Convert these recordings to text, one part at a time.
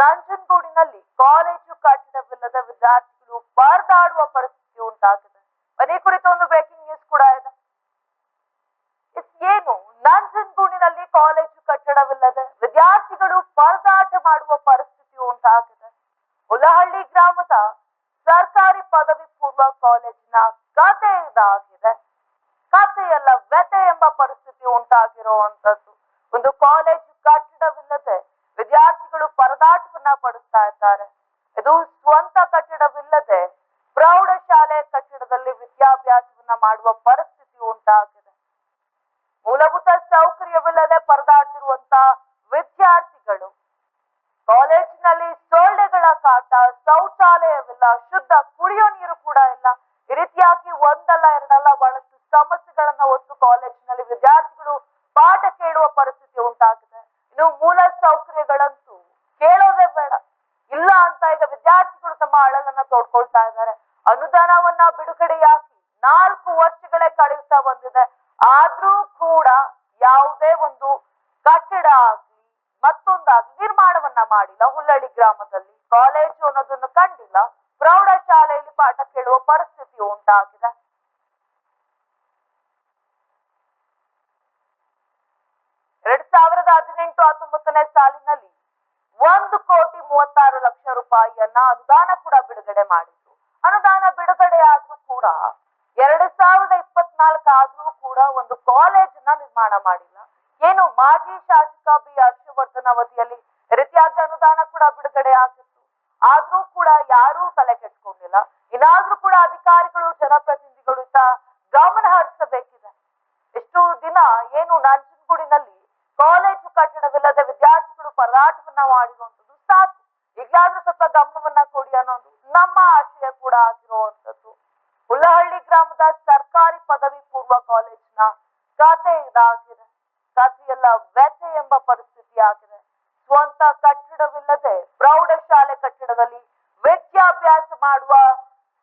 ನಂಜನಗೂಡಿನಲ್ಲಿ college ಕಟ್ಟಡವಿಲ್ಲದ ವಿದ್ಯಾರ್ಥಿಗಳು ಪರದಾಡುವ ಪರಿಸ್ಥಿತಿ ಉಂಟಾಗಿದೆ. ಮನೆ ಕುರಿತು ಒಂದು ಬ್ರೇಕಿಂಗ್ ನ್ಯೂಸ್ ಕೂಡ ಇದೆ. ಏನು? ನಂಜನಗೂಡಿನಲ್ಲಿ ಕಾಲೇಜು ಕಟ್ಟಡವಿಲ್ಲದೆ ವಿದ್ಯಾರ್ಥಿಗಳು ಪರದಾಟ ಮಾಡುವ ಪರಿಸ್ಥಿತಿ ಉಂಟಾಗಿದೆ. ಹುಲಹಳ್ಳಿ ಗ್ರಾಮದ ಸರ್ಕಾರಿ ಪದವಿ ಪೂರ್ವ ಕಾಲೇಜಿನ ಕತೆ ಇದಾಗಿದೆ ಕಥೆಯಲ್ಲ ವ್ಯತೆ ಎಂಬ ಪರಿಸ್ಥಿತಿ ಉಂಟಾಗಿರುವಂತದ್ದು ಒಂದು ಕಾಲೇಜು ಕಟ್ಟಡವಿಲ್ಲದೆ ವಿದ್ಯಾರ್ಥಿಗಳು ಪರದಾಟವನ್ನ ಪಡಿಸ್ತಾ ಇದ್ದಾರೆ ಇದು ಸ್ವಂತ ಕಟ್ಟಡವಿಲ್ಲದೆ ಪ್ರೌಢಶಾಲೆ ಕಟ್ಟಡದಲ್ಲಿ ವಿದ್ಯಾಭ್ಯಾಸವನ್ನ ಮಾಡುವ ಪರಿಸ್ಥಿತಿ ಉಂಟಾಗಿದೆ ಮೂಲಭೂತ ಸೌಕರ್ಯವಿಲ್ಲದೆ ಪರದಾಡ್ತಿರುವಂತ ವಿದ್ಯಾರ್ಥಿಗಳು ಕಾಲೇಜಿನಲ್ಲಿ ಸೊಳ್ಳೆಗಳ ಕಾಟ ಶೌಚಾಲಯವಿಲ್ಲ ಶುದ್ಧ ಕುಡಿಯೋ ನೀರು ಕೂಡ ಇಲ್ಲ. ಈ ರೀತಿಯಾಗಿ ಒಂದಲ್ಲ ಎರಡಲ್ಲ ಬಹಳಷ್ಟು ಸಮಸ್ಯೆಗಳನ್ನ ಹೊತ್ತು ಕಾಲೇಜಿನಲ್ಲಿ ವಿದ್ಯಾರ್ಥಿಗಳು ಪಾಠ ಕೇಳುವ ಪರಿಸ್ಥಿತಿ ಉಂಟಾಗಿದೆ ಇನ್ನು ಮೂಲ ಸೌಕರ್ಯಗಳಂತೂ ಕೇಳೋದೇ ಬೇಡ ಇಲ್ಲ ಅಂತ ಈಗ ವಿದ್ಯಾರ್ಥಿಗಳು ತಮ್ಮ ಅಳಲನ್ನ ತೋಡ್ಕೊಳ್ತಾ ಇದ್ದಾರೆ ಅನುದಾನವನ್ನ ಬಿಡುಗಡೆಯಾಗಿ ನಾಲ್ಕು ವರ್ಷಗಳೇ ಕಳೆಯುತ್ತಾ ಬಂದಿದೆ ಆದ್ರೂ ಕೂಡ ಯಾವುದೇ ಒಂದು ಕಟ್ಟಡ ಆಗ್ಲಿ ಮತ್ತೊಂದಾಗ್ಲಿ ನಿರ್ಮಾಣವನ್ನ ಮಾಡಿಲ್ಲ ಹುಲ್ಲಳ್ಳಿ ಗ್ರಾಮದಲ್ಲಿ ಕಾಲೇಜು ಅನ್ನೋದನ್ನು ಕಂಡಿಲ್ಲ ಪ್ರೌಢಶಾಲೆಯಲ್ಲಿ ಪಾಠ ಕೇಳುವ ಪರಿಸ್ಥಿತಿ ಉಂಟಾಗಿದೆ ಎರಡ್ ಸಾವಿರದ ಹದಿನೆಂಟು ಹತ್ತೊಂಬತ್ತನೇ ಸಾಲಿನಲ್ಲಿ ಒಂದು ಕೋಟಿ ಮೂವತ್ತಾರು ಲಕ್ಷ ರೂಪಾಯಿಯನ್ನ ಅನುದಾನ ಕೂಡ ಬಿಡುಗಡೆ ಮಾಡಿತ್ತು ಅನುದಾನ ಬಿಡುಗಡೆ ಆದ್ರೂ ಕೂಡ ಎರಡ್ ಸಾವಿರದ ಇಪ್ಪತ್ನಾಲ್ಕ ಆದ್ರೂ ಕೂಡ ಒಂದು ಕಾಲೇಜನ್ನ ನಿರ್ಮಾಣ ಮಾಡಿಲ್ಲ. ಏನು ಮಾಜಿ ಶಾಸಕ ಬಿ ಹರ್ಷವರ್ಧನ್ ಅವಧಿಯಲ್ಲಿ ರೀತಿಯಾದ ಅನುದಾನ ಕೂಡ ಬಿಡುಗಡೆ ಆಗಿತ್ತು. ಆದ್ರೂ ಕೂಡ ಯಾರೂ ತಲೆ ಕೆಟ್ಕೊಂಡಿಲ್ಲ ಇನ್ನಾದ್ರೂ ಕೂಡ ಅಧಿಕಾರಿಗಳು, ಜನಪ್ರತಿನಿಧಿಗಳು ಇತ್ತ ಗಮನ ಹರಿಸಬೇಕಿದೆ. ಎಷ್ಟು ದಿನ ಏನು ನಂಜನಗೂಡಿನಲ್ಲಿ ಕಾಲೇಜು ಕಟ್ಟಡವಿಲ್ಲದ ವಿದ್ಯಾರ್ಥಿಗಳು ಪರಾಟವನ್ನ ಮಾಡಿರುವಂತದ್ದು ಸಾಕು. ಈಗಲಾದ್ರೂ ಸ್ವಲ್ಪ ಗಮನವನ್ನ ಕೊಡಿ ಅನ್ನೋದು ನಮ್ಮ ಆಶಯ ಕೂಡ ಆಗಿರುವಂತದ್ದು ಹುಲ್ಲಹಳ್ಳಿ ಗ್ರಾಮದ ಸರ್ಕಾರಿ ಪದವಿ ಪೂರ್ವ ಕಾಲೇಜಿನ ಖಾತೆ ಇದಾಗಿದೆ. ಖಾತೆಯೆಲ್ಲ ವ್ಯಥೆ ಎಂಬ ಪರಿಸ್ಥಿತಿ ಆಗಿದೆ. ಸ್ವಂತ ಕಟ್ಟಡವಿಲ್ಲದೆ ಪ್ರೌಢಶಾಲೆ ಕಟ್ಟಡದಲ್ಲಿ ವಿದ್ಯಾಭ್ಯಾಸ ಮಾಡುವ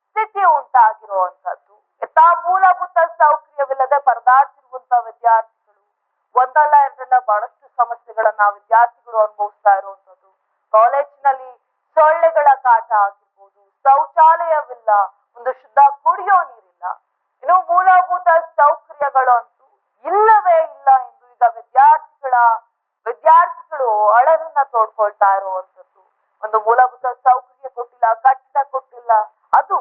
ಸ್ಥಿತಿ ಉಂಟಾಗಿರುವಂತದ್ದು ಯಥಾ ಮೂಲಭೂತ ಸೌಕರ್ಯವಿಲ್ಲದೆ ಪರದಾಡ್ತಿರುವಂತಹ ವಿದ್ಯಾರ್ಥಿಗಳು ಒಂದಲ್ಲ ಎರಡಲ್ಲ ಬಹಳಷ್ಟು ಸಮಸ್ಯೆಗಳನ್ನ ವಿದ್ಯಾರ್ಥಿಗಳು ಅನುಭವಿಸ್ತಾ ಇರುವಂತದ್ದು ಕಾಲೇಜಿನಲ್ಲಿ ಸೊಳ್ಳೆಗಳ ಕಾಟ ಆಗಿರ್ಬೋದು ಶೌಚಾಲಯವಿಲ್ಲ ಒಂದು ಶುದ್ಧ ಕುಡಿಯೋ ನೀರಿಲ್ಲ ಇನ್ನು ಮೂಲಭೂತ ಸೌಕರ್ಯಗಳು ಅಂತೂ ಇಲ್ಲವೇ ಇಲ್ಲ ಎಂದು ಈಗ ವಿದ್ಯಾರ್ಥಿಗಳ ವಿದ್ಯಾರ್ಥಿಗಳು ಅಳಲನ್ನ ತೋಡ್ಕೊಳ್ತಾ ಇರುವಂತದ್ದು ಒಂದು ಮೂಲಭೂತ ಸೌಕರ್ಯ ಕೊಟ್ಟಿಲ್ಲ ಕಟ್ಟಡ ಕೊಟ್ಟಿಲ್ಲ ಅದು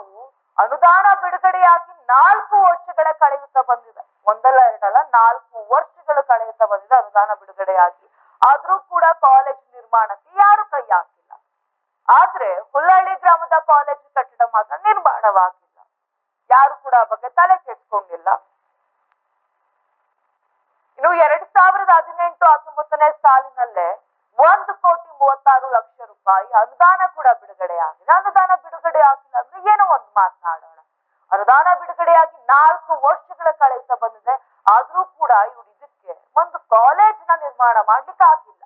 ಅನುದಾನ ಬಿಡುಗಡೆಯಾಗಿ ನಾಲ್ಕು ವರ್ಷಗಳ ಕಳೆಯುತ್ತಾ ಬಂದಿದೆ ಒಂದಲ್ಲ ಎರಡಲ್ಲ ನಾಲ್ಕು ವರ್ಷಗಳು ಕಳೆಯುತ್ತಾ ಬಂದಿದೆ ಅನುದಾನ ಬಿಡುಗಡೆಯಾಗಿ ಆದ್ರೂ ಕೂಡ ಕಾಲೇಜ್ ನಿರ್ಮಾಣಕ್ಕೆ ಯಾರು ಕೈ ಹಾಕಿಲ್ಲ ಆದ್ರೆ ಹುಲ್ಲಳ್ಳಿ ಗ್ರಾಮದ ಕಾಲೇಜು ಮಾತ್ರ ನಿರ್ಮಾಣವಾಗಿಲ್ಲ. ಯಾರು ಕೂಡ ಬಗ್ಗೆ ತಲೆ ಕೆಡ್ಸ್ಕೊಂಡಿಲ್ಲ. ಇನ್ನು ಎರಡ್ ಸಾವಿರದ ಹದಿನೆಂಟು ಹತ್ತೊಂಬತ್ತನೇ ಸಾಲಿನಲ್ಲೇ ಒಂದು ಕೋಟಿ ಮೂವತ್ತಾರು ಲಕ್ಷ ರೂಪಾಯಿ ಅನುದಾನ ಕೂಡ ಬಿಡುಗಡೆ ಆಗಿದೆ ಅನುದಾನ ಬಿಡುಗಡೆ ಆಗಿಲ್ಲ ಅಂದ್ರೆ ಏನೋ ಒಂದು ಮಾತನಾಡೋಣ. ಅನುದಾನ ಬಿಡುಗಡೆಯಾಗಿ ನಾಲ್ಕು ವರ್ಷಗಳ ಕಳೆಯುತ್ತಾ ಬಂದಿದೆ. ಆದ್ರೂ ಕೂಡ ಇವ್ರು ಇದಕ್ಕೆ ಒಂದು ನ ನಿರ್ಮಾಣ ಮಾಡ್ಲಿಕ್ಕೆ ಆಗಿಲ್ಲ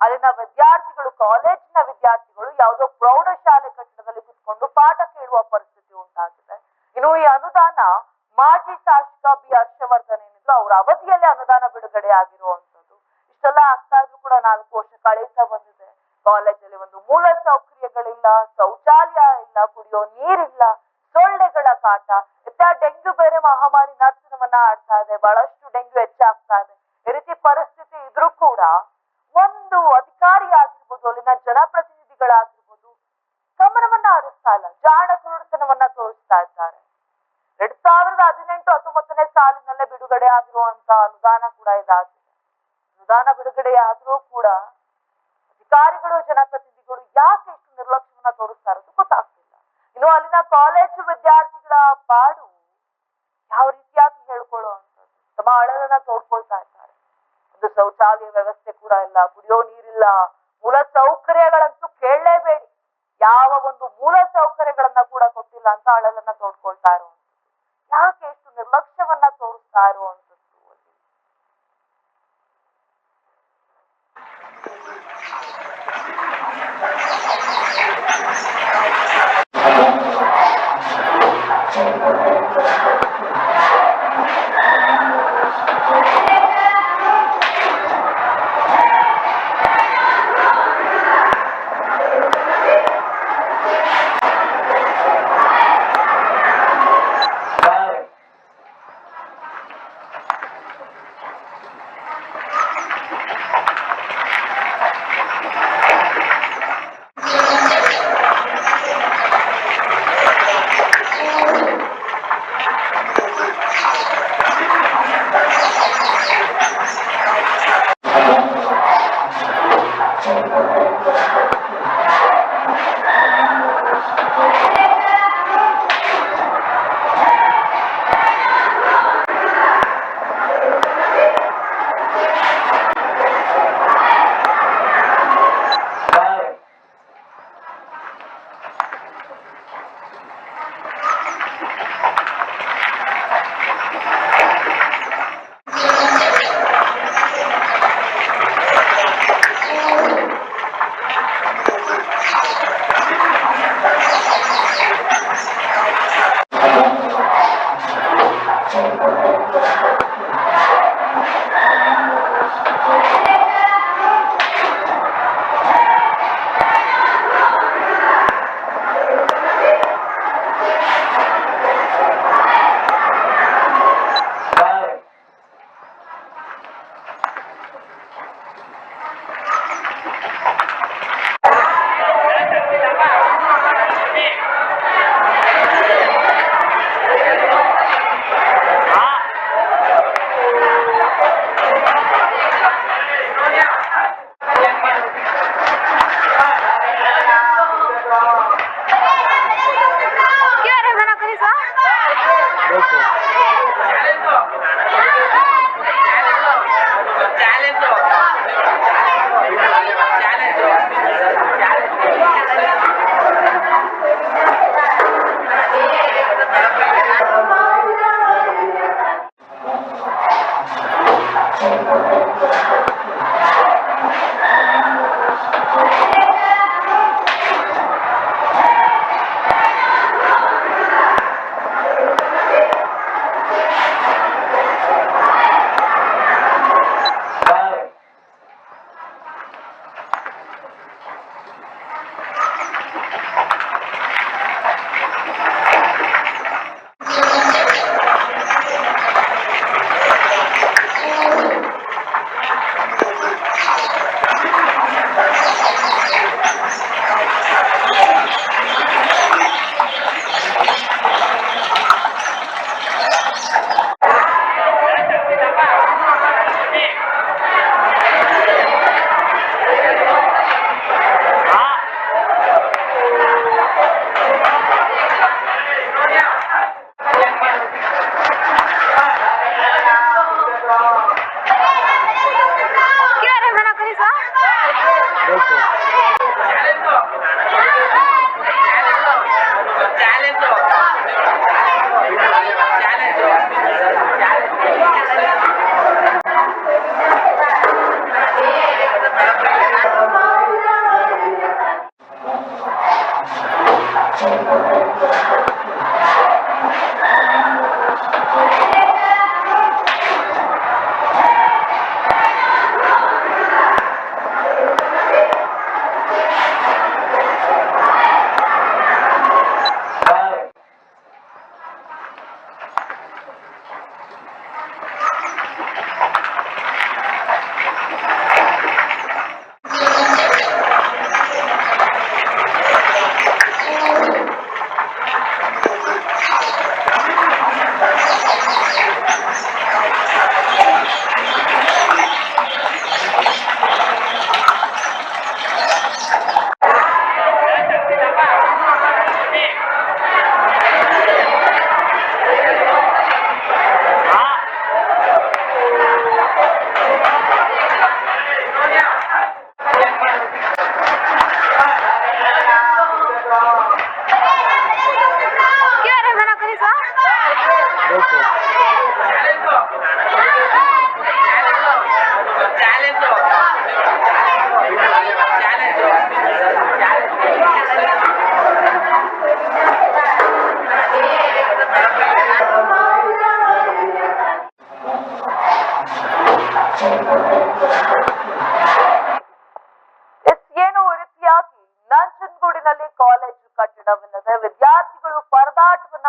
ಅಲ್ಲಿನ ವಿದ್ಯಾರ್ಥಿಗಳು ಕಾಲೇಜಿನ ವಿದ್ಯಾರ್ಥಿಗಳು ಯಾವುದೋ ಪ್ರೌಢಶಾಲೆ ಕಟ್ಟಡದಲ್ಲಿ ಕುತ್ಕೊಂಡು ಪಾಠ ಕೇಳುವ ಪರಿಸ್ಥಿತಿ ಉಂಟಾಗಿದೆ ಇನ್ನು ಈ ಅನುದಾನ ಮಾಜಿ ಶಾಸಕ ಬಿ ಹರ್ಷವರ್ಧನ್ ಏನಿದ್ರು ಅವರ ಅವಧಿಯಲ್ಲೇ ಬಿಡುಗಡೆ ಆಗಿರುವಂತದ್ದು ಇಷ್ಟೆಲ್ಲ ಆಗ್ತಾ ಇದ್ರು ಕೂಡ ನಾಲ್ಕು ವರ್ಷ ಕಳೆಯುತ್ತಾ ಬಂದಿದೆ. ಕಾಲೇಜಲ್ಲಿ ಒಂದು ಮೂಲ ಸೌಕರ್ಯಗಳಿಲ್ಲ, ಶೌಚಾಲಯ ಇಲ್ಲ, ಕುಡಿಯೋ ನೀರಿಲ್ಲ, ಸೊಳ್ಳೆಗಳ ಕಾಟ. ಇತ್ತ ಡೆಂಗ್ಯೂ ಬೇರೆ ಮಹಾಮಾರಿ ನರ್ತನವನ್ನ ಆಡ್ತಾ ಇದೆ. ಬಹಳಷ್ಟು ಡೆಂಗ್ಯೂ ಹೆಚ್ಚಾಗ್ತಾ ಇದೆ. ಈ ರೀತಿ ಪರಿಸ್ಥಿತಿ ಇದ್ರೂ ಕೂಡ ಒಂದು ಅಧಿಕಾರಿ ಆಗಿರ್ಬೋದು ಅಲ್ಲಿನ ಜನಪ್ರತಿನಿಧಿಗಳಾಗಿರ್ಬೋದು, ಗಮನವನ್ನ ಹರಿಸ್ತಾ ಇಲ್ಲ. ಜಾಣ ಕುರುಡತನವನ್ನ ತೋರಿಸ್ತಾ ಇದ್ದಾರೆ. ಎರಡ್ ಸಾವಿರದ ಹದಿನೆಂಟು ಹತ್ತೊಂಬತ್ತನೇ ಸಾಲಿನಲ್ಲೇ ಬಿಡುಗಡೆ ಆಗಿರುವಂತ ಅನುದಾನ ಕೂಡ ಇದಾಗಿದೆ ಅನುದಾನ ಬಿಡುಗಡೆ ಆದ್ರೂ ಅಧಿಕಾರಿಗಳು, ಜನಪ್ರತಿನಿಧಿಗಳು ಯಾಕೆ ಇಷ್ಟು ನಿರ್ಲಕ್ಷ್ಯವನ್ನ ತೋರಿಸ್ತಾ ಇರೋದು ಗೊತ್ತಾಗ್ತಿಲ್ಲ. ಇನ್ನು ಅಲ್ಲಿನ ಕಾಲೇಜು ವಿದ್ಯಾರ್ಥಿಗಳ ಪಾಡು ಯಾವ ರೀತಿಯಾಗಿ ಹೇಳ್ಕೊಳ್ಳುವಂಥದ್ದು ತಮ್ಮ ಅಳಲನ್ನ ತೋಡ್ಕೊಳ್ತಾ ಇದ್ದಾರೆ. ಒಂದು ಶೌಚಾಲಯ ವ್ಯವಸ್ಥೆ ಕೂಡ ಇಲ್ಲ, ಕುಡಿಯೋ ನೀರಿಲ್ಲ, ಮೂಲ ಸೌಕರ್ಯಗಳಂತೂ ಕೇಳಲೇಬೇಡಿ. ಯಾವ ಒಂದು ಮೂಲ ಸೌಕರ್ಯಗಳನ್ನ ಕೂಡ ಕೊಟ್ಟಿಲ್ಲ ಅಂತ ಅಳಲನ್ನ ತೋಡ್ಕೊಳ್ತಾ ಇರೋ ಯಾಕೆ ಎಷ್ಟು ನಿರ್ಲಕ್ಷ್ಯವನ್ನ ತೋರಿಸ್ತಾ ಇರುವಂಥದ್ದು?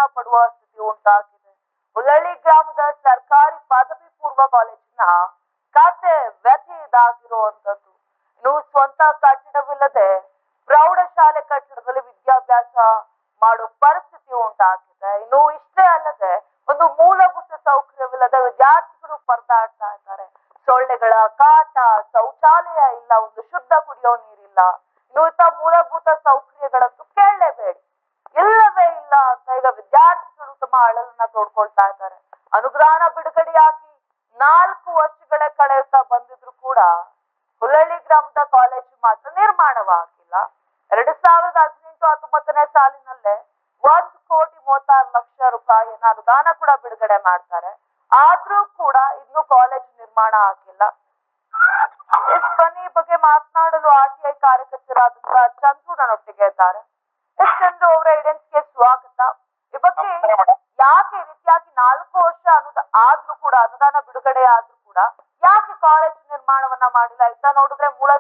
ಪಡುವ ಸ್ಥಿತಿ ಉಂಟಾಗಿದೆ. ಹುಲ್ಲಳ್ಳಿ ಗ್ರಾಮದ ಸರ್ಕಾರಿ ಪದವಿ ಪೂರ್ವ ಕಾಲೇಜಿನ ಖಾತೆ ವ್ಯಥೆ ಇದಾಗಿರುವಂತದ್ದು ಇನ್ನು ಸ್ವಂತ ಕಟ್ಟಡವಿಲ್ಲದೆ ಪ್ರೌಢಶಾಲೆ ಕಟ್ಟಡದಲ್ಲಿ ವಿದ್ಯಾಭ್ಯಾಸ ಕಾರಣವಾಗಿಲ್ಲ ಎರಡು ಸಾವಿರದ ಹದಿನೆಂಟು ಹತ್ತೊಂಬತ್ತನೇ ಸಾಲಿನಲ್ಲೇ ಒಂದು ಕೋಟಿ ಮೂವತ್ತಾರು ಲಕ್ಷ ರೂಪಾಯಿ ಅನುದಾನ ಕೂಡ ಬಿಡುಗಡೆ ಮಾಡ್ತಾರೆ. ಆದ್ರೂ ಕೂಡ ಇನ್ನು ಕಾಲೇಜ್ ನಿರ್ಮಾಣ ಆಗಿಲ್ಲ. ಧ್ವನಿ ಬಗ್ಗೆ ಮಾತನಾಡಲು ಆರ್ ಟಿ ಐ ಕಾರ್ಯಕರ್ತರಾದಂತಹ ಚಂದ್ರು ನನ್ನೊಟ್ಟಿಗೆ ಇದ್ದಾರೆ. ಎಸ್ ಚಂದ್ರು ಅವರ ಇಡೆನ್ಸ್ಗೆ ಸ್ವಾಗತ. ಈ ಬಗ್ಗೆ ಯಾಕೆ ರೀತಿಯಾಗಿ ನಾಲ್ಕು ವರ್ಷ ಅನುದಾನ ಆದ್ರೂ ಕೂಡ ಅನುದಾನ ಬಿಡುಗಡೆ ಆದ್ರೂ ಕೂಡ ಯಾಕೆ ಕಾಲೇಜ್ ನಿರ್ಮಾಣವನ್ನ ಮಾಡಿಲ್ಲ? ಅಂತ ನೋಡಿದ್ರೆ ಮೂಲ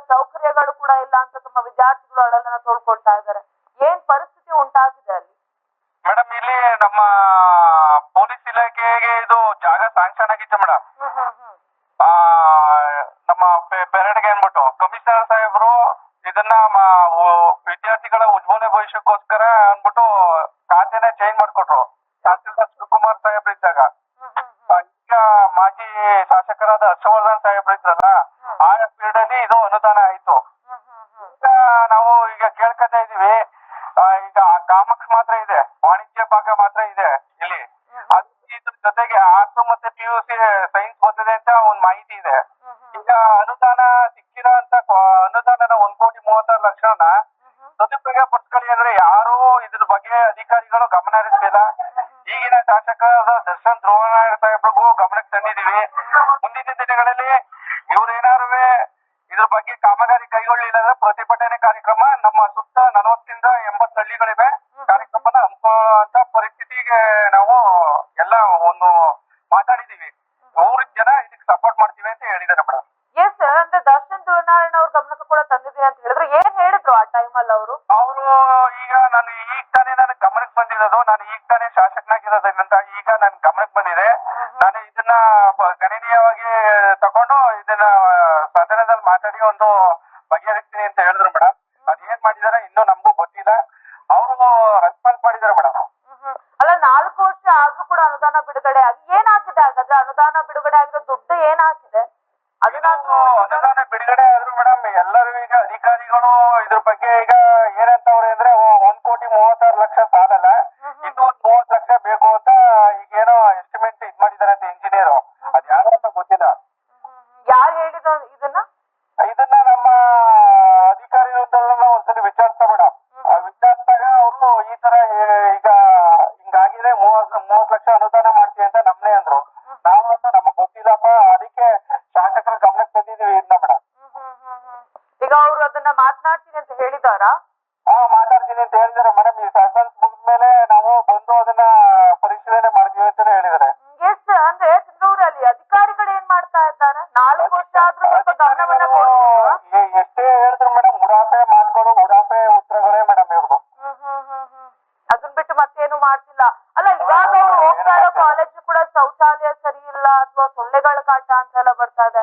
ಸಾಹೇಬ್ರು ಇದನ್ನ ವಿದ್ಯಾರ್ಥಿಗಳ ಉಜ್ವಲ ಭವಿಷ್ಯಕ್ಕೋಸ್ಕರ ಅಂದ್ಬಿಟ್ಟು ಖಾತೆನ ಚೇಂಜ್ ಮಾಡ್ಕೊಟ್ರು. ತಹಸೀಲ್ದಾರ್ ಶಿವಕುಮಾರ್ ಸಾಹೇಬ್ರು ಇದ್ದಾಗ. ಈಗ ಮಾಜಿ ಶಾಸಕರಾದ ಹರ್ಷವರ್ಧನ್ ಸಾಹೇಬ್ರು ಇದ್ರಲ್ಲ ಆ ಸರ್ಕಾರದ ಸೆಷನ್ ಧ್ರುವ ಸಾಹೇಬ್ರಿಗೂ ಗಮನಕ್ಕೆ ತಂದಿದ್ದೀವಿ. ಮುಂದಿನ ದಿನಗಳಲ್ಲಿ ಇವ್ರೇನಾರು ಇದ್ರ ಬಗ್ಗೆ ಕಾಮಗಾರಿ ಕೈಗೊಳ್ಳಿಲ್ಲ ಅಂದ್ರೆ ಪ್ರತಿಭಟನೆ ಕಾರ್ಯಕ್ರಮ ನಮ್ಮ ಸುತ್ತ ನಲವತ್ತಿಂದ ಈಗ ಏನಂತವ್ರೆ ಅಂದ್ರೆ ಒಂದ್ ಕೋಟಿ ಮೂವತ್ತಾರು ಲಕ್ಷ ಸಾಲಲ್ಲ ಅಥವಾ ಸೊಳ್ಳೆಗಳ ಕಾಟ ಅಂತೆಲ್ಲ ಬರ್ತಾ ಇದೆ.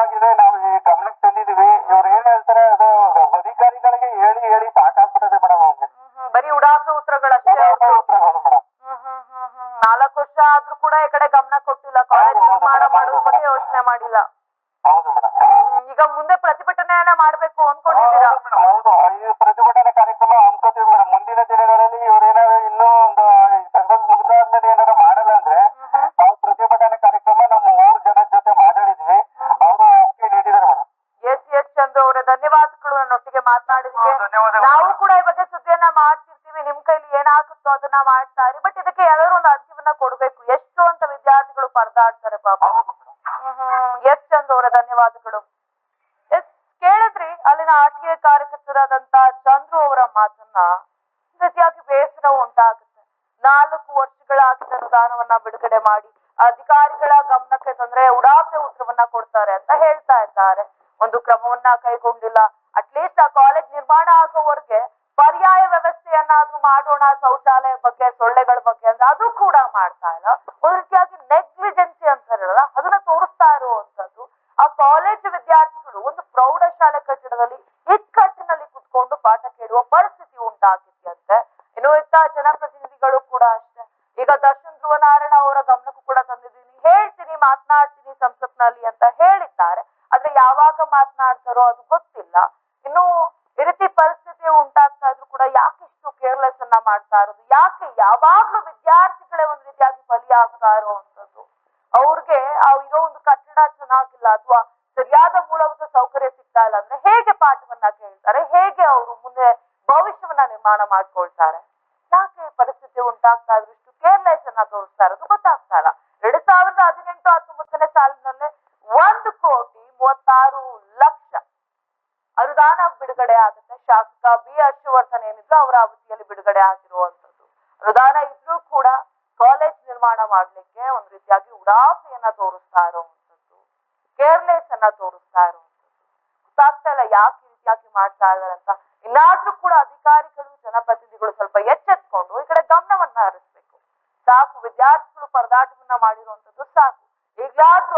ಆಗಿದೆ ನಾವು ಈ ಗಮನಕ್ಕೆ ತಂದಿದೀವಿ ಇವ್ರು ಏನ್ ಹೇಳ್ತಾರೆ ಅದು ಅಧಿಕಾರಿಗಳಿಗೆ ಹೇಳಿ ಹೇಳಿ ಸಾಕಾಗ್ಬಿಡದೆ ಮೇಡಮ್ ಅವ್ರಿಗೆ. ಬರೀ ಉಡಾಸ ಉತ್ತರಗಳಷ್ಟೇ ನಾಲ್ಕು ವರ್ಷ ಆದ್ರೂ ಕೂಡ ಈ ಕಡೆ ಗಮನ ಕೊಟ್ಟಿಲ್ಲ. ಕಾಲೇಜ್ ಮಾಡೋ ಮಾಡೋದ್ ಬಗ್ಗೆ ಯೋಚನೆ ಮಾಡಿಲ್ಲ. ನಾವು ಕೂಡ ಈ ಬಗ್ಗೆ ಸುದ್ದಿಯನ್ನ ಮಾಡ್ತಿರ್ತೀವಿ. ನಿಮ್ ಕೈಲಿ ಏನಾಗುತ್ತೋ ಅದನ್ನ ಮಾಡ್ತಾ ಇರಿ ಬಟ್ ಇದಕ್ಕೆ ಯಾವ್ದಾದ್ರು ಒಂದು ಅರ್ಜಿವನ್ನ ಕೊಡ್ಬೇಕು. ಎಷ್ಟು ಅಂತ ವಿದ್ಯಾರ್ಥಿಗಳು ಪರದಾಡ್ತಾರೆ ಪಾಪ. ಎಸ್ ಚಂದ್ ಅವರ, ಧನ್ಯವಾದಗಳು. ಎಸ್, ಕೇಳಿದ್ರಿ, ಅಲ್ಲಿನ ಆಟಿಕೆ ಕಾರ್ಯಕರ್ತರಾದಂತ ಚಂದ್ರು ಅವರ ಮಾತನ್ನ. ಸತಿಯಾಗಿ ಬೇಸರ ಉಂಟಾಗುತ್ತೆ. ನಾಲ್ಕು ವರ್ಷಗಳಾಗಿದ್ದ ಅನುದಾನವನ್ನ ಬಿಡುಗಡೆ ಮಾಡಿ. ಅಧಿಕಾರಿಗಳ ಗಮನಕ್ಕೆ ತಂದ್ರೆ ಉಡಾಫೆ ಉತ್ತರವನ್ನ ಕೊಡ್ತಾರೆ ಅಂತ ಹೇಳ್ತಾ ಇದ್ದಾರೆ. ಒಂದು ಕ್ರಮವನ್ನ ಕೈಗೊಂಡಿಲ್ಲ. ಅಟ್ಲೀಸ್ಟ್ ಆ ಕಾಲೇಜ್ ನಿರ್ಮಾಣ ಆಗೋವರೆಗೆ ಪರ್ಯಾಯ ವ್ಯವಸ್ಥೆಯನ್ನಾದ್ರೂ ಮಾಡೋಣ, ಶೌಚಾಲಯ ಬಗ್ಗೆ, ಸೊಳ್ಳೆಗಳ ಬಗ್ಗೆ ಅಂದ್ರೆ ಅದು ಕೂಡ ಮಾಡ್ತಾ ಇಲ್ಲ. ಒಂದ್ ರೀತಿಯಾಗಿ ನೆಗ್ಲಿಜೆನ್ಸಿ ಹೇಳಲ್ಲ, ಅದನ್ನ ತೋರಿಸ್ತಾ ಇರುವಂತದ್ದು ಆ ಕಾಲೇಜ್ ವಿದ್ಯಾರ್ಥಿಗಳು ಒಂದು ಪ್ರೌಢಶಾಲೆ ಕಟ್ಟಡದಲ್ಲಿ ಇಕ್ಕಟ್ಟಿನಲ್ಲಿ ಕುತ್ಕೊಂಡು ಪಾಠ ಕೇಳುವ ಪರಿಸ್ಥಿತಿ ಉಂಟಾಗಿದೆಯಂತೆ. ಇನ್ನು ಇತ್ತ ಜನಪ್ರತಿನಿಧಿಗಳು ಕೂಡ ಅಷ್ಟೇ. ಈಗ ದರ್ಶನ್ ಧ್ರುವನಾರಾಯಣ ಅವರ ಗಮನಕ್ಕೂ ಕೂಡ ತಂದಿದ್ದೀನಿ. ಹೇಳ್ತೀನಿ, ಮಾತನಾಡ್ತೀನಿ ಸಂಸತ್ನಲ್ಲಿ ಅಂತ ಹೇಳಿದ್ದಾರೆ. ಆದ್ರೆ ಯಾವಾಗ ಮಾತನಾಡ್ತಾರೋ ಅದು ಗೊತ್ತಿಲ್ಲ. ಇನ್ನು ಈ ರೀತಿ ಪರಿಸ್ಥಿತಿ ಉಂಟಾಗ್ತಾ ಇದ್ರು ಕೂಡ ಯಾಕೆ ಇಷ್ಟು ಕೇರ್ಲೆಸ್ ಅನ್ನ ಮಾಡ್ತಾ ಇರೋದು? ಯಾಕೆ ಯಾವಾಗ್ಲೂ ವಿದ್ಯಾರ್ಥಿಗಳೇ ಒಂದ್ ರೀತಿಯಾಗಿ ಬಲಿಯಾಗ್ತಾ ಇರೋವಂಥದ್ದು? ಅವ್ರಿಗೆ ಇರೋ ಒಂದು ಕಟ್ಟಡ ಚೆನ್ನಾಗಿಲ್ಲ ಅಥವಾ ಸರಿಯಾದ ಮೂಲಭೂತ ಸೌಕರ್ಯ ಸಿಗ್ತಾ ಇಲ್ಲ ಅಂದ್ರೆ ಹೇಗೆ ಪಾಠವನ್ನ ಕೇಳ್ತಾರೆ? ಹೇಗೆ ಅವರು ಮುಂದೆ ಭವಿಷ್ಯವನ್ನ ನಿರ್ಮಾಣ ಮಾಡ್ಕೊಳ್ತಾರೆ? ಯಾಕೆ ಪರಿಸ್ಥಿತಿ ಉಂಟಾಗ್ತಾ ಇದ್ರು ಇಷ್ಟು ಕೇರ್ಲೆಸ್ ಅನ್ನ ತೋರಿಸ್ತಾ ಇರೋದು ಗೊತ್ತಾಗ್ತಾ ಇಲ್ಲ. ಎರಡ್ ಸಾವಿರದ ಹದಿನೆಂಟು ಹತ್ತೊಂಬತ್ತನೇ ಸಾಲಿನಲ್ಲೇ ಒಂದು ಕೋಟಿ ಮೂವತ್ತಾರು ಲಕ್ಷ ಅನುದಾನ ಬಿಡುಗಡೆ ಆಗುತ್ತೆ. ಶಾಸಕ ಬಿ. ಹರ್ಷವರ್ಧನ್ ಏನಿದ್ರು ಅವರ ಅವಧಿಯಲ್ಲಿ ಬಿಡುಗಡೆ ಆಗಿರುವಂತದ್ದು ಅನುದಾನ ಇದ್ರೂ ಕೂಡ ಕಾಲೇಜ್ ನಿರ್ಮಾಣ ಮಾಡ್ಲಿಕ್ಕೆ ಒಂದ್ ರೀತಿಯಾಗಿ ಉಡಾಫೆಯನ್ನ ತೋರಿಸ್ತಾ ಇರುವಂತದ್ದು ಕೇರ್ಲೆಸ್ ಅನ್ನ ತೋರಿಸ್ತಾ ಇರುವಂತದ್ದು ಗೊತ್ತಾಗ್ತಾ ಇಲ್ಲ ಯಾಕೆ ರೀತಿಯಾಗಿ ಮಾಡ್ತಾ ಇದ್ದಾರೆ ಅಂತ. ಇನ್ನಾದ್ರೂ ಕೂಡ ಅಧಿಕಾರಿಗಳು, ಜನಪ್ರತಿನಿಧಿಗಳು ಸ್ವಲ್ಪ ಎಚ್ಚೆತ್ಕೊಂಡು ಈ ಕಡೆ ಗಮನವನ್ನ ಹರಿಸ್ಬೇಕು. ಸಾಕು, ವಿದ್ಯಾರ್ಥಿಗಳು ಪರದಾಟವನ್ನ ಮಾಡಿರುವಂತದ್ದು ಸಾಕು. ಈಗಲಾದ್ರೂ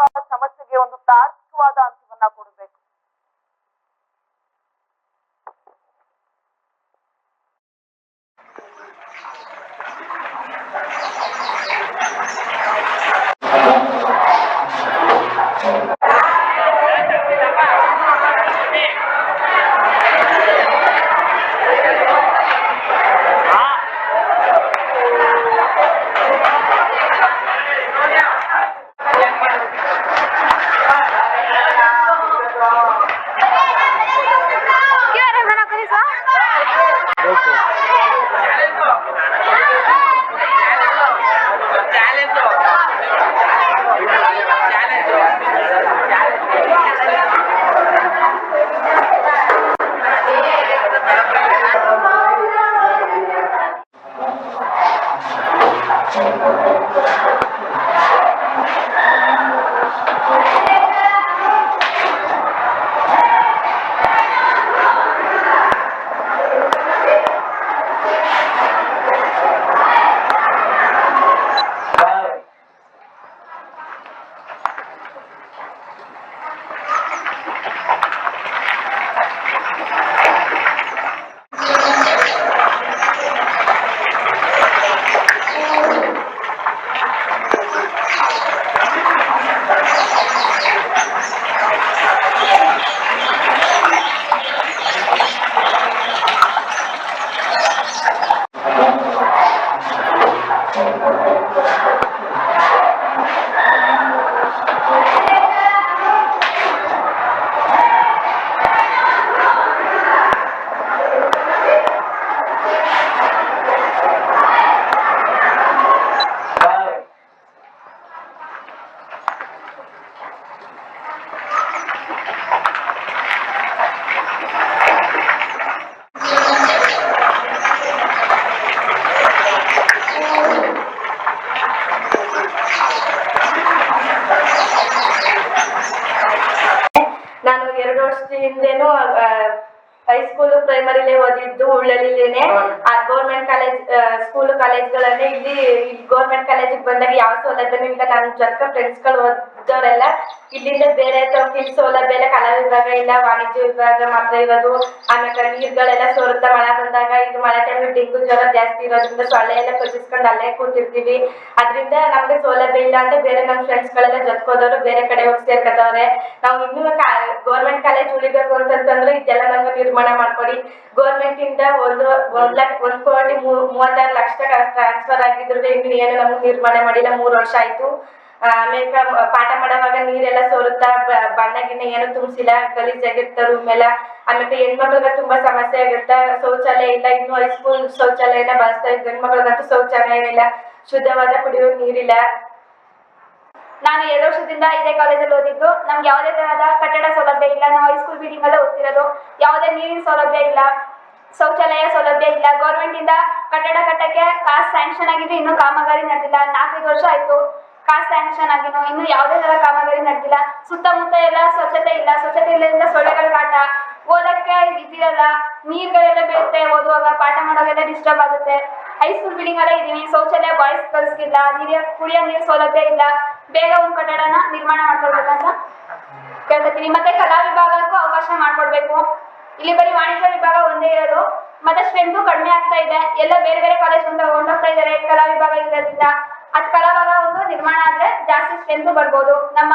ಉಳ್ಳಳ್ಳಿಲೇನೆ ಗೌರ್ಮೆಂಟ್ ಕಾಲೇಜ್ ಸ್ಕೂಲ್ ಕಾಲೇಜ್ಗಳನ್ನೇ ಇಲ್ಲಿ ಗೌರ್ಮೆಂಟ್ ಕಾಲೇಜಿಗೆ ಬಂದಾಗ ಯಾವ ಸೌಲಭ್ಯನೂ ಇಲ್ಲ. ನನ್ನ ಜೊತೆ ಫ್ರೆಂಡ್ಸ್ಗಳು ಓದೋರೆಲ್ಲ ಇಲ್ಲಿಂದ ಬೇರೆ ತೋಕಿಲ್ ಸೌಲಭ್ಯ ಇಲ್ಲ ಕಲಾ ವಿಭಾಗ ಇಲ್ಲ, ವಾಣಿಜ್ಯ ವಿಭಾಗ ಮಾತ್ರ ಇರೋದು. ಆಮೇಲೆ ನೀರ್ಗಳೆಲ್ಲ ಸೋರುತ್ತಾ ಮಳೆ ಬಂದಾಗ ಈಗ ಮಳೆ ಟೈಮ್ ಡೆಂಗು ಜ್ವರ ಜಾಸ್ತಿ ಇರೋದ್ರಿಂದ ಸೊಳ್ಳೆ ಎಲ್ಲ ಕೊಚ್ಚಿಸ್ಕೊಂಡು ಅಲ್ಲೇ ಕೂತಿರ್ತೀವಿ. ಅದ್ರಿಂದ ನಮ್ಗೆ ಸೌಲಭ್ಯ ಇಲ್ಲ ಅಂತ ಬೇರೆ ನಮ್ಮ ಫ್ರೆಂಡ್ಸ್ಗಳೆಲ್ಲ ಜೊತ್ಕೋದವ್ರು ಬೇರೆ ಕಡೆ ಹೋಗಿ ಸೇರ್ಕೊತವ್ರೆ. ನಾವು ಇನ್ನೂ ಗೌರ್ಮೆಂಟ್ ಕಾಲೇಜ್ ಉಳಿಬೇಕು ಅಂತಂತಂದ್ರೆ ಇದೆಲ್ಲ ನಮ್ಗೆ ನಿರ್ಮಾಣ ಮಾಡ್ಕೊಡಿ. ಗೌರ್ಮೆಂಟ್ ಇಂದ ಒಂದು, ಒಂದ್ ಲಕ್ಷ ಒಂದ್ ಕೋಟಿ ಮೂವತ್ತಾರು ಲಕ್ಷ ಟ್ರಾನ್ಸ್ಫರ್ ಆಗಿದ್ರು ಇನ್ನು ಏನು ನಮ್ಗೆ ನಿರ್ಮಾಣ ಮಾಡಿಲ್ಲ, ಮೂರ್ ವರ್ಷ ಆಯ್ತು. ಆಮೇಲೆ ಪಾಠ ಮಾಡೋವಾಗ ನೀರೆಲ್ಲ ಸೋರುತ್ತಾ ಬಣ್ಣ ಗಿಣ್ಣ ಏನು ತುಂಬಿಸಿಲ್ಲ ಗಲೀಜಾಗಿರ್ತ ರೂಮ್ ಎಲ್ಲ. ಆಮೇಲೆ ಹೆಣ್ಮಕ್ಳಿಗೆ ತುಂಬಾ ಸಮಸ್ಯೆ ಆಗಿರ್ತ, ಶೌಚಾಲಯ ಇಲ್ಲ, ಇನ್ನು ಹೈಸ್ಕೂಲ್ ಶೌಚಾಲಯನ ಬಳಸ್ತಾ ಇದ್ದ ಗಂಡ್ಮಕ್ಳಿಗಂತೂ ಶೌಚಾಲಯ ಇಲ್ಲ ಶುದ್ಧವಾದ ಕುಡಿಯೋ ನೀರಿಲ್ಲ. ನಾನು ಎರಡು ವರ್ಷದಿಂದ ಇದೇ ಕಾಲೇಜಲ್ಲಿ ಓದಿದ್ದು. ನಮ್ಗೆ ಯಾವುದೇ ತರಹದ ಕಟ್ಟಡ ಸೌಲಭ್ಯ ಇಲ್ಲ. ನಾವು ಹೈಸ್ಕೂಲ್ ಬಿಲ್ಡಿಂಗ್ ಅಲ್ಲೇ ಓದ್ತಿರೋದು. ಯಾವುದೇ ನೀರಿನ ಸೌಲಭ್ಯ ಇಲ್ಲ, ಶೌಚಾಲಯ ಸೌಲಭ್ಯ ಇಲ್ಲ. ಗೌರ್ಮೆಂಟ್ ಇಂದ ಕಟ್ಟಡ ಕಟ್ಟಕ್ಕೆ ಕಾಸು ಸ್ಯಾಂಕ್ಷನ್ ಆಗಿದೆ. ಇನ್ನೂ ಕಾಮಗಾರಿ ನಡೆದಿಲ್ಲ. ನಾಲ್ಕೈದು ವರ್ಷ ಆಯ್ತು. ಕಾಸ್ಟ್ ಸ್ಯಾಂಕ್ಷನ್ ಆಗಿನೋ ಇನ್ನು ಯಾವುದೇ ತರ ಕಾಮಗಾರಿ ನಡೆದಿಲ್ಲ. ಸುತ್ತಮುತ್ತ ಎಲ್ಲ ಸ್ವಚ್ಛತೆ ಇಲ್ಲ. ಸ್ವಚ್ಛತೆ ಇಲ್ಲದಿಂದ ಸೊಳ್ಳೆಗಳ ಕಾಟ. ಓದಕ್ಕೆ ಇದ್ದಿರಲ್ಲ ನೀರ್ಗಳೆಲ್ಲ ಬೀಳುತ್ತೆ ಓದುವಾಗ ಪಾಠ ಮಾಡೋಗೆಲ್ಲ ಡಿಸ್ಟರ್ಬ್ ಆಗುತ್ತೆ. ಹೈಸ್ಕೂಲ್ ಬಿಲ್ಡಿಂಗ್ ಅಲ್ಲೇ ಇದೀನಿ ಶೌಚಾಲಯ ಬಾಯ್ಸ್ ಗರ್ಲ್ಸ್ಗಿಲ್ಲ ನೀರಿಯ, ಕುಡಿಯೋ ನೀರು ಸೌಲಭ್ಯ ಇಲ್ಲ. ಬೇಗ ಒಂದು ಕಟ್ಟಡನ ನಿರ್ಮಾಣ ಮಾಡ್ಕೊಳ್ಬೇಕಂತ ಕೇಳ್ತೀನಿ ಮತ್ತೆ ಕಲಾ ವಿಭಾಗಕ್ಕೂ ಅವಕಾಶ ಮಾಡ್ಕೊಡ್ಬೇಕು. ಇಲ್ಲಿ ಬರೀ ವಾಣಿಜ್ಯ ವಿಭಾಗ ಒಂದೇ ಇರೋದು. ಮತ್ತೆ ಸ್ಟ್ರೆಂತು ಕಡಿಮೆ ಆಗ್ತಾ ಇದೆ. ಎಲ್ಲ ಬೇರೆ ಬೇರೆ ಕಾಲೇಜ್ ಹೊಂಟೋಗ್ತಾ ಇದ್ದಾರೆ. ಕಲಾ ವಿಭಾಗ ಇರೋದ್ರಿಂದ. ಅದ್ ಕಲಾ ಒಂದು ನಿರ್ಮಾಣ ಆದ್ರೆ ಜಾಸ್ತಿ ಸ್ಟ್ರೆಂತ್ ಬರ್ಬೋದು. ನಮ್ಮ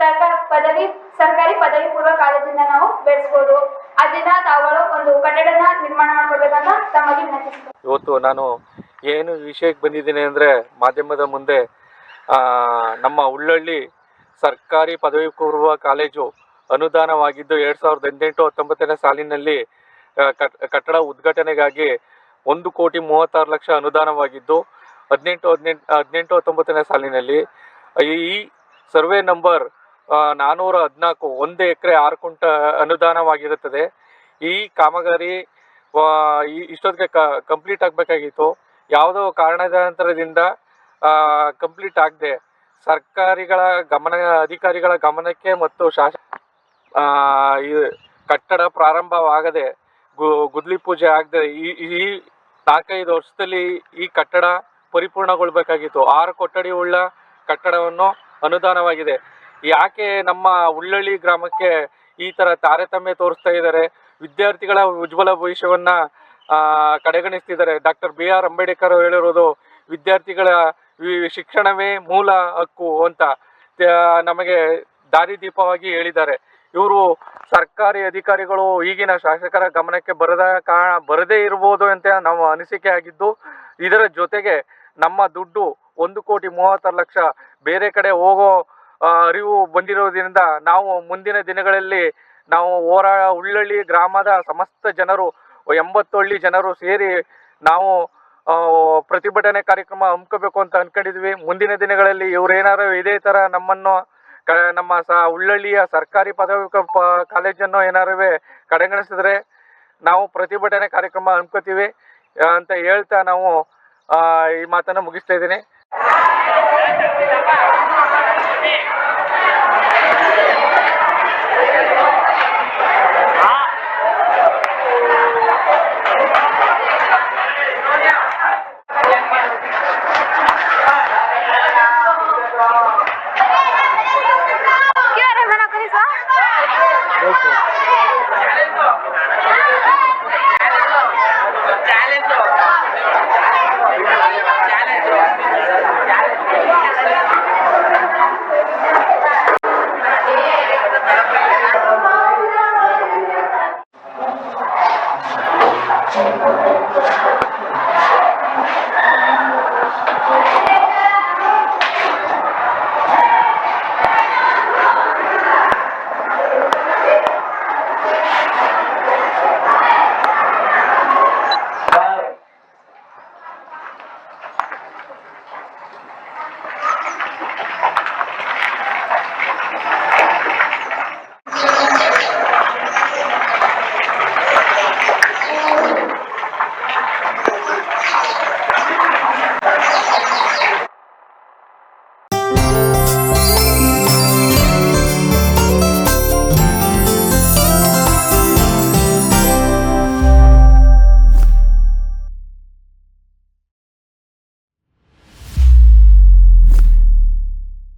ಸರ್ಕಾರ ಪದವಿ, ಸರ್ಕಾರಿ ಪದವಿ ಪೂರ್ವ ಕಾಲೇಜಿಂದ ನಾವು ಬೆಳೆಸ್ಬೋದು. ಅದರಿಂದ ತಾವುಗಳು ಒಂದು ಕಟ್ಟಡನ ನಿರ್ಮಾಣ ಮಾಡ್ಕೊಡ್ಬೇಕಂತ ತಮ್ಮಲ್ಲಿ ವಿನಂತಿಸ್ತೀನಿ. ಇವತ್ತು ನಾನು ಏನು ವಿಷಯಕ್ಕೆ ಬಂದಿದ್ದೀನಿ ಅಂದರೆ ಮಾಧ್ಯಮದ ಮುಂದೆ ನಮ್ಮ ಉಳ್ಳಳ್ಳಿ ಸರ್ಕಾರಿ ಪದವಿ ಪೂರ್ವ ಕಾಲೇಜು ಅನುದಾನವಾಗಿದ್ದು ಎರಡು ಸಾವಿರದ ಹದಿನೆಂಟು, ಹತ್ತೊಂಬತ್ತನೇ ಸಾಲಿನಲ್ಲಿ ಕಟ್ಟಡ ಉದ್ಘಾಟನೆಗಾಗಿ ಒಂದು ಕೋಟಿ ಮೂವತ್ತಾರು ಲಕ್ಷ ಅನುದಾನವಾಗಿದ್ದು ಹದಿನೆಂಟು ಹದಿನೆಂಟು ಹದಿನೆಂಟು, ಹತ್ತೊಂಬತ್ತನೇ ಸಾಲಿನಲ್ಲಿ ಈ ಸರ್ವೆ ನಂಬರ್ ನಾನ್ನೂರ ಹದಿನಾಲ್ಕು, ಒಂದು ಎಕರೆ ಆರು ಕುಂಟ ಅನುದಾನವಾಗಿರುತ್ತದೆ. ಈ ಕಾಮಗಾರಿ ಇಷ್ಟೊತ್ತಿಗೆ ಕಂಪ್ಲೀಟ್ ಆಗಬೇಕಾಗಿತ್ತು. ಯಾವುದೋ ಕಾರಣಾಂತರದಿಂದ ಕಂಪ್ಲೀಟ್ ಆಗದೆ. ಸರ್ಕಾರಿಗಳ ಗಮನ, ಅಧಿಕಾರಿಗಳ ಗಮನಕ್ಕೆ ಮತ್ತು ಶಾಸ ಕಟ್ಟಡ ಪ್ರಾರಂಭವಾಗದೆ, ಗು, ಗುದ್ಲಿ ಪೂಜೆ ಆಗದೆ, ಈ ಈ ನಾಲ್ಕೈದು ವರ್ಷದಲ್ಲಿ ಈ ಕಟ್ಟಡ ಪರಿಪೂರ್ಣಗೊಳ್ಬೇಕಾಗಿತ್ತು. ಆರು ಕೊಠಡಿ ಉಳ್ಳ ಕಟ್ಟಡವನ್ನು ಅನುದಾನವಾಗಿದೆ. ಯಾಕೆ ನಮ್ಮ ಉಳ್ಳಳ್ಳಿ ಗ್ರಾಮಕ್ಕೆ ಈ ತರ ತಾರತಮ್ಯ ತೋರಿಸ್ತಾ ಇದ್ದಾರೆ? ವಿದ್ಯಾರ್ಥಿಗಳ ಉಜ್ವಲ ಭವಿಷ್ಯವನ್ನ ಕಡೆಗಣಿಸ್ತಿದ್ದಾರೆ. ಡಾಕ್ಟರ್ ಬಿ ಆರ್ ಅಂಬೇಡ್ಕರ್ ಹೇಳಿರೋದು ವಿದ್ಯಾರ್ಥಿಗಳ ಶಿಕ್ಷಣವೇ ಮೂಲ ಹಕ್ಕು ಅಂತ ನಮಗೆ ದಾರಿದೀಪವಾಗಿ ಹೇಳಿದ್ದಾರೆ. ಇವರು ಸರ್ಕಾರಿ ಅಧಿಕಾರಿಗಳು ಈಗಿನ ಶಾಸಕರ ಗಮನಕ್ಕೆ ಬರದ ಕಾರಣ ಬರದೇ ಇರ್ಬೋದು ಅಂತ ನಾವು ಅನಿಸಿಕೆ ಆಗಿದ್ದು, ಇದರ ಜೊತೆಗೆ ನಮ್ಮ ದುಡ್ಡು ಒಂದು ಕೋಟಿ ಮೂವತ್ತಾರು ಲಕ್ಷ ಬೇರೆ ಕಡೆ ಹೋಗೋ ಅರಿವು ಬಂದಿರೋದ್ರಿಂದ ನಾವು ಮುಂದಿನ ದಿನಗಳಲ್ಲಿ ನಾವು ಹೋರಾ ಉಳ್ಳಳ್ಳಿ ಗ್ರಾಮದ ಸಮಸ್ತ ಜನರು ಎಂಬತ್ತು ಹಳ್ಳಿ ಜನರು ಸೇರಿ ನಾವು ಪ್ರತಿಭಟನೆ ಕಾರ್ಯಕ್ರಮ ಹಮ್ಮಿಕೋಬೇಕು ಅಂತ ಅನ್ಕೊಂಡಿದ್ವಿ. ಮುಂದಿನ ದಿನಗಳಲ್ಲಿ ಇವರೇನಾರು ಇದೇ ಥರ ನಮ್ಮನ್ನು ನಮ್ಮ ಸ ಉಳ್ಳಳ್ಳಿಯ ಸರ್ಕಾರಿ ಪದವಿ ಕಾಲೇಜನ್ನು ಏನಾರು ಕಡೆಗಣಿಸಿದ್ರೆ ನಾವು ಪ್ರತಿಭಟನೆ ಕಾರ್ಯಕ್ರಮ ಅನ್ಕೋತೀವಿ ಅಂತ ಹೇಳ್ತಾ ನಾವು ಈ ಮಾತನ್ನು ಮುಗಿಸ್ತಾ ಇದ್ದೀನಿ. Oakland.